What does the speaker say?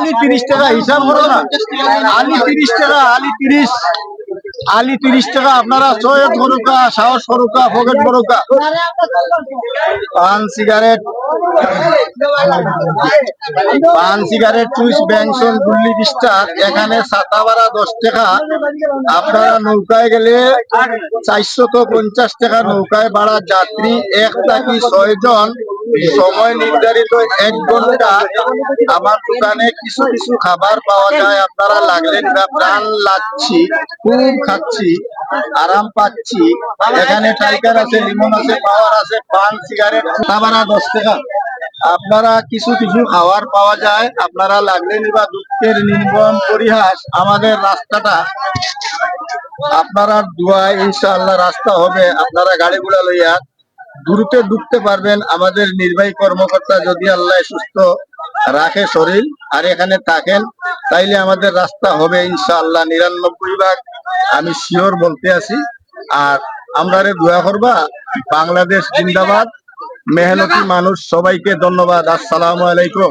আলি তিরিশ টাকা, হিসাব করো না। আলি তিরিশ টাকা, আলি তিরিশ। আলি তিরিশ টাকা, আপনারা সৈয়দ বড়কা সাহস বড়কা পকেট বড়কা পান সিগারেট। পান সিগারেট, চুইস, ব্যাংসন, গুল্লি বিস্টার এখানে ছাতা ভাড়া দশ টাকা। আপনারা নৌকায় গেলে চারশত পঞ্চাশ টাকা নৌকায় ভাড়া যাত্রী এক থাকি ছয় জন সময় নির্ধারিত এক ঘণ্টা আমার দোকানে কিছু কিছু খাবার পাওয়া যায়। আপনারা লাগলেন নিবা। প্রাণ লাগছি, খুব খাচ্ছি, আরাম পাচ্ছি। এখানে টাইগার আছে, লিমন আছে, পাওয়ার আছে, পান, সিগারেট ভাড়া দশ টাকা। আপনারা কিছু কিছু খাবার পাওয়া যায়। আপনারা লাগলে নিবা দুঃখের নির্মম পরিহাস। আমাদের রাস্তাটা আপনারা দোয়ায় ইনশাআল্লাহ রাস্তা হবে। আপনারা গাড়িগুলা লইয়া দ্রুত ঢুকতে পারবেন আমাদের নির্বাহী কর্মকর্তা যদি আল্লাহ সুস্থ রাখে শরীর আর এখানে থাকেন, তাইলে আমাদের রাস্তা হবে ইনশাআল্লাহ নিরানব্বই ভাগ। আমি শিওর বলতে আছি। আর আমরা রে দোয়া করবা, বাংলাদেশ জিন্দাবাদ। মেহনতি মানুষ, সবাইকে ধন্যবাদ। আসসালামু আলাইকুম।